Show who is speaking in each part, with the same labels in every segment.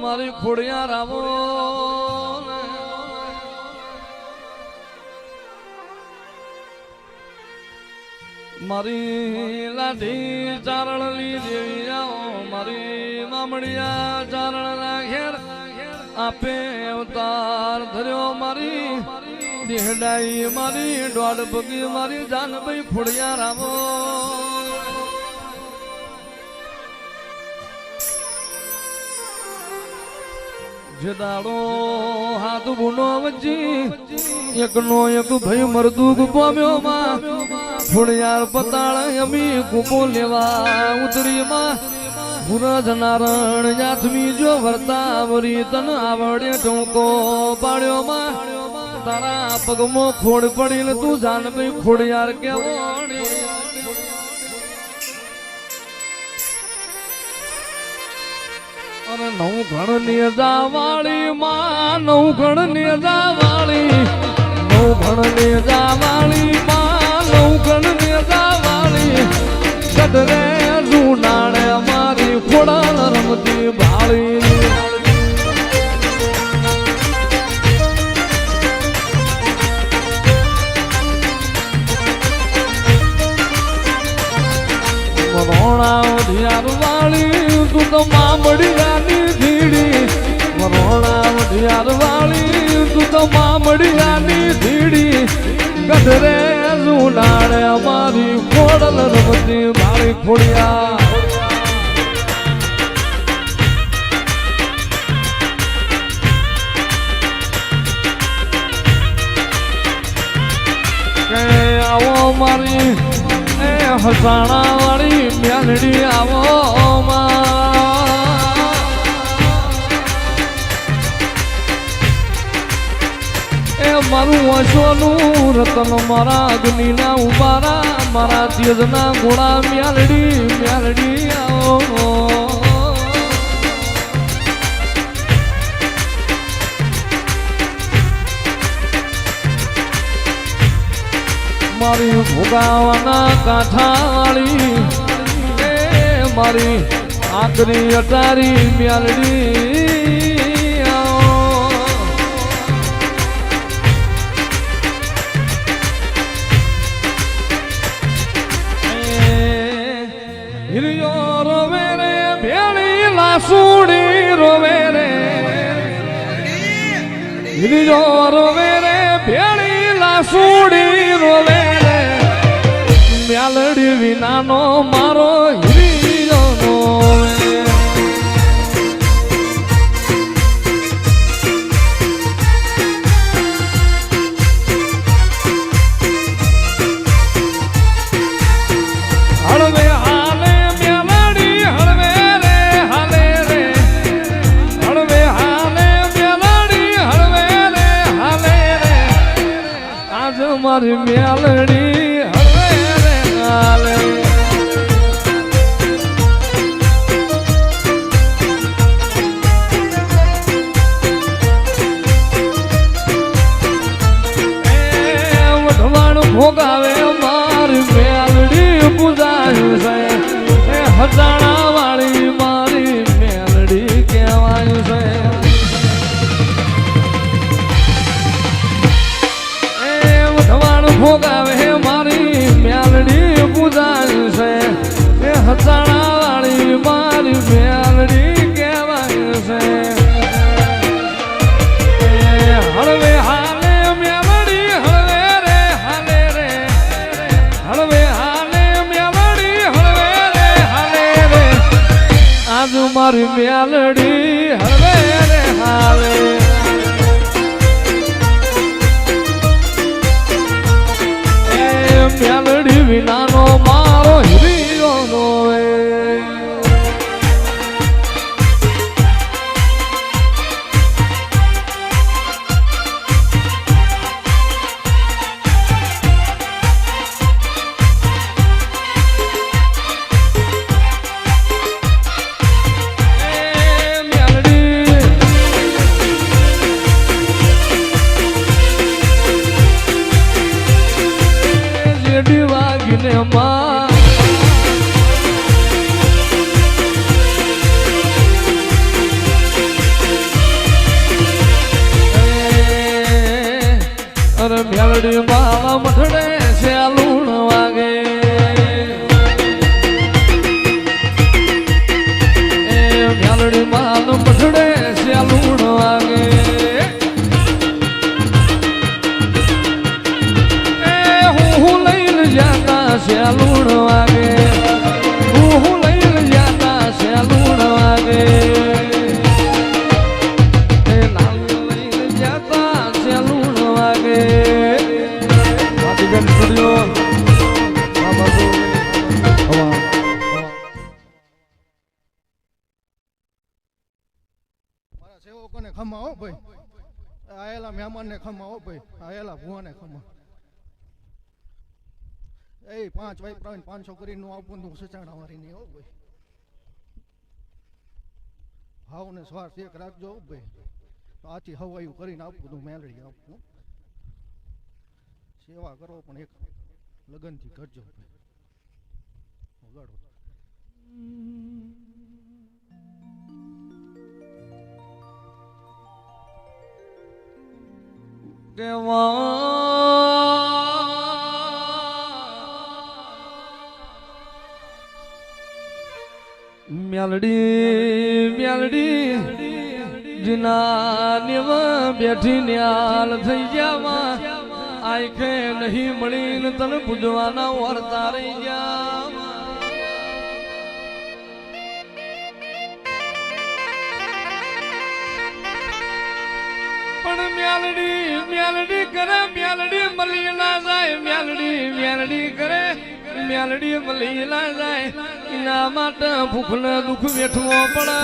Speaker 1: મારી ખોડિયા રાવો મારી લાઠી ચારણ લી દેવી આવો, મારી મામડિયા ચારણ ના ઘેર આપે અવતાર ધર્યો મારી. દેહડાઈ મારી દોઢ પગી મારી, જાનભાઈ ખોડિયા રામો જે દાડો હાથ બુનો વજી, એકનો એક ભય મરદુગ પામ્યો માં ફુણિયાર પતાળ અમી કુપો લેવા ઉતરી માં પુરજ નારણ યાથમી જો વર્તા વરી તન આવડે ટોકો પાડ્યો માં તારા પગમાં ખોડ પડીલ તું જાન ભાઈ ખોડિયાર કેવો અને નવ ઘણ નેજા વાળી માં નવ ઘણ નેજા વાળી નવ ઘણ નેજા વાળી માં નવ ઘણ નેજા વાળી ગઢરે જૂનાણે મારી ખોડાલ રમતી ગઢરે ઝુલાડે મારી ખોડલ રમતી મારી ખોડિયા આવો મારી એ હસાણા વાળી મ્યાલડી આવો. મારું વસોનું રતન મારા અગ્નિના ઉબારા, મારા તેજના ઘોડા મ્યાલડી મ્યાલડી આવો. મારી ભોગાવાના કાંઠાવાળી, એ મારી આકરી અટારી મ્યાલડી. લાસુડી રોવે રે. હિરિયો રોવે રે ભેળી લાસુડી રોવે રે. મ્યાલડી વિનાનો મારો આજ મારી મારી મેલડી હળવે મેલડી
Speaker 2: આયેલા મહેમાનને ખમા હો ભાઈ. એલા ભુવાને ખમા. એ પાંચ ભાઈ પ્રવીણ પાંચસો કરીને આપું તું સચાણા મારી નહીં હો ભાઈ. હાવ ને સ્વાર્થ એક રાખજો હો ભાઈ. આથી હવાયું કરીને આપું તું મેલડી આપું. સેવા કરો પણ એક લગનથી કરજો ભાઈ. વગાડો.
Speaker 1: મેલડી મેલડી જીના બેઠી ન્યાલ થઈ જાવા. આંખે નહીં મળીને તને પૂજવાના વરતા રહી જાવા મ્યાલડી કરે, મ્યાલડી મળી ના જાય, મ્યાલડી મ્યાલડી કરે, મ્યાલડી મળી ના જાય. એના માટે ભૂખ ને દુઃખ વેઠવો પડે.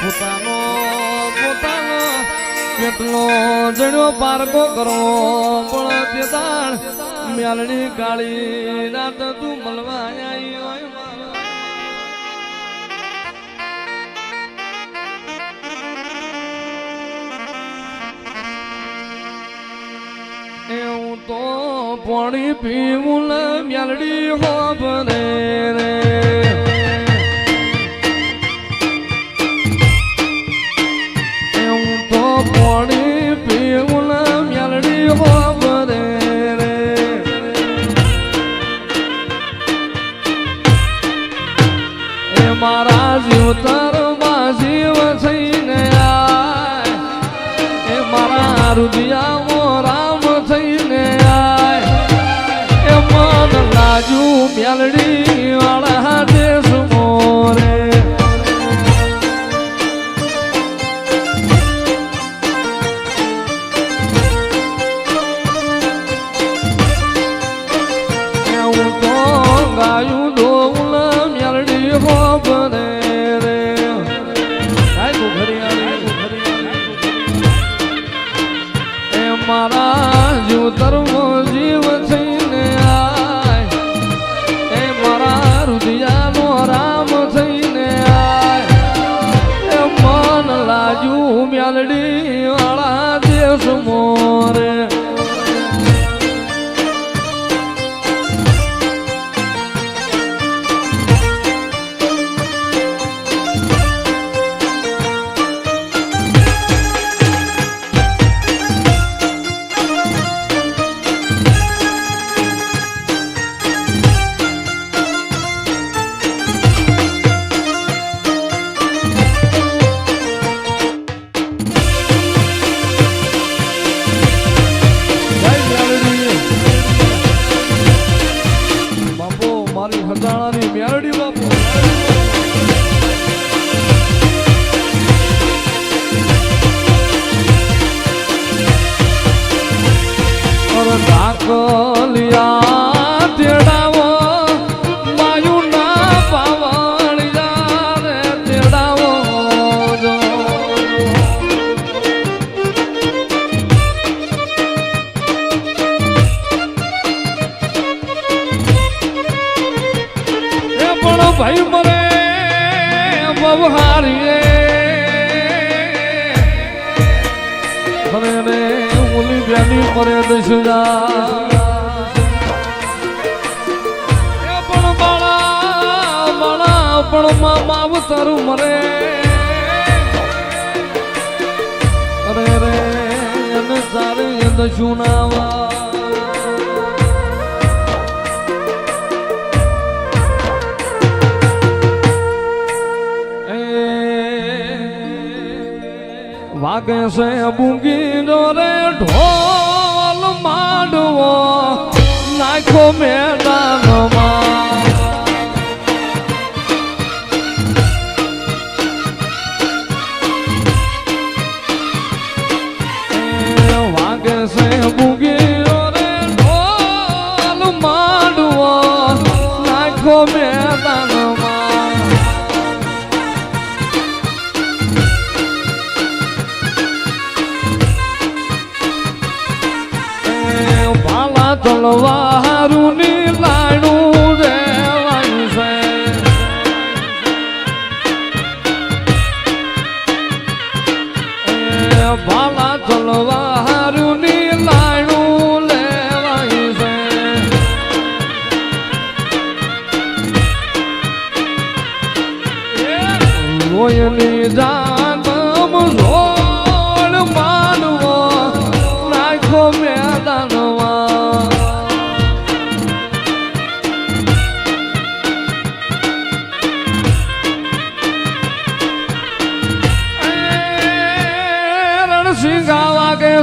Speaker 1: પોતાનો પોતાનો કેટલો જણ્યો પારકો કરવો પણ તે દાણ કાળી રાત તું મળવા આવી તો પાણી પીવું ને મ્યાલડી હોબરે રે. ભાઈ મરે બવહારીએ અને એને ઉલી બેની મરે દશરા પણ બાળા બાળા પણ માવ મરે અરે રે, એને સારી દશુનાવા વાગે છે બુંગીનો રે ઢોલ માંડવો નાખો મેળ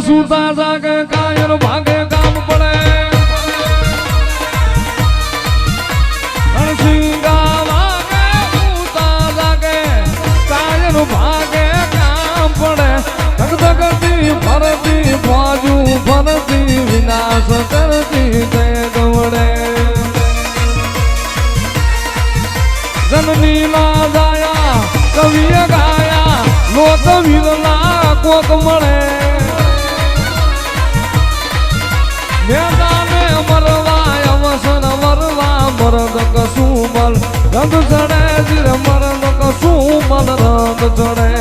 Speaker 1: સુતા જાગ કાયર ભાગે હાથ ધરે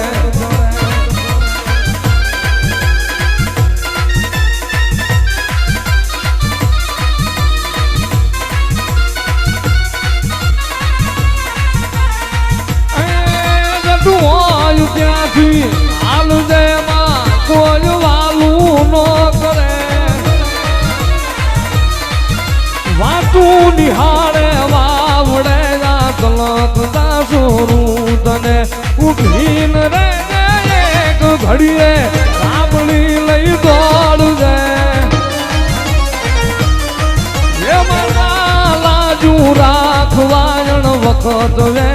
Speaker 1: ત્યાંથી હાલ જયમાં ન કરે વાતું નિહાળે વાવડે જાત લત દાસોરું ઘડીએ સાંભળી લઈ દોડજે. એ મારા લાજુ રાખવા વખત વે.